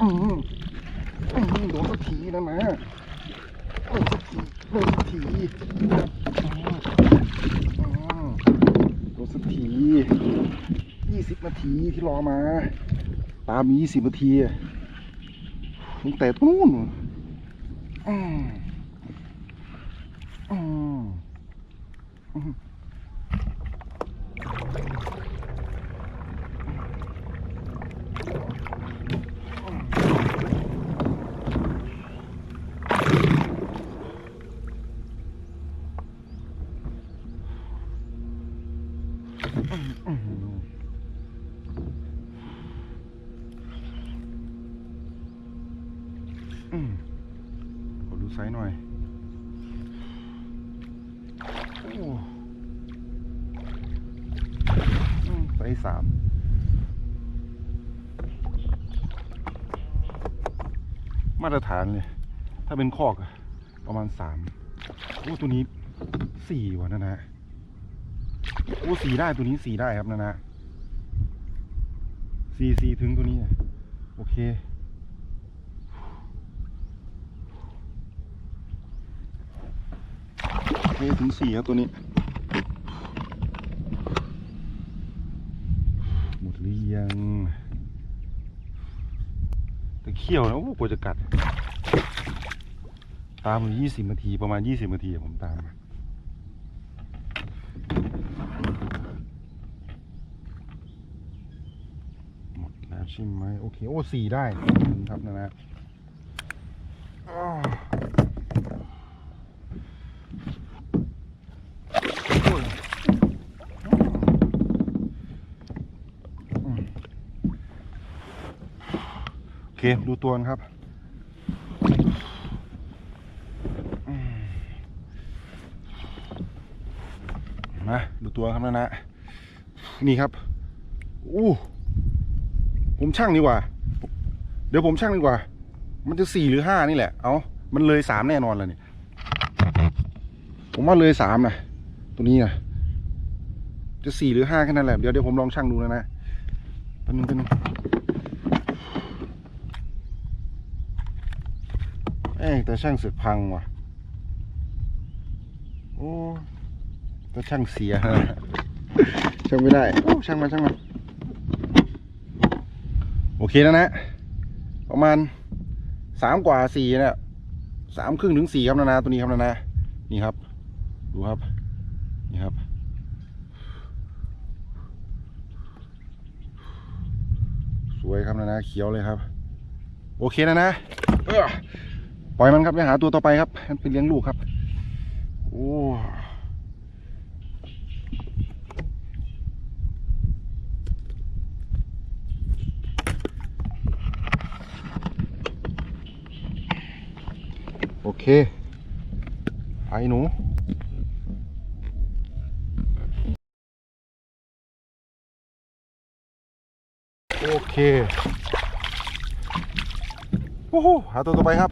อืมอืมโดนสักทีนะมาโดนสักทีโดนสักทีโดนสักทียี่สิบนาทีที่รอมา ตามียี่สิบนาทีตั้งแต่ตรงนู้นอืมอืมอืม ขอดูไซส์หน่อย โอ้ไซส์สามมาตรฐานเลย ถ้าเป็นคอกประมาณสามโอ้ตัวนี้สี่วะนะนะ โอ้สีได้ตัวนี้สีได้ครับนะนะสีสีถึงตัวนี้ โอเค โอเคถึงสี่ครับตัวนี้ หมดหรือยังแต่เขี้ยวนะโอ้กว่าจะกัด ตามอยู่ยี่สิบนาทีประมาณยี่สิบนาทีผมตามมา หมดแล้วใช่ไหมโอเค โอ้สี่ได้ครับนะนะโอเค ดูตัวกันครับ มาดูตัวครับนะนะ นี่ครับอู้ผมช่างดีกว่า เดี๋ยวผมช่างดีกว่า มันจะสี่หรือห้านี่แหละ เอามันเลยสามแน่นอนเลยนี่ผมว่าเลยสามนะตัวนี้นะจะสี่หรือห้าแค่นั้นแหละเดี๋ยวเดี๋ยวผมลองช่างดูนะนะเป็นงเป็นงเอ้แต่ช่างเสร็จพังว่ะโอ้ ก็ช่างเสียช่างไม่ได้โอ้ช่างมันช่างมันโอเคแล้วนะ ประมาณสามกว่าสี่เนี่ยสามครึ่งถึงสี่ครับนานาตัวนี้ครับนานานี่ครับ ดูครับ นี่ครับ สวยครับนานาเขียวเลยครับ โอเคนะนะเอ้อปล่อยมันครับไปหาตัวต่อไปครับมันไปเลี้ยงลูกครับ โอ้ โอ เคไอ้หนูโอเคโอ้โหหาตัวต่อไปครับ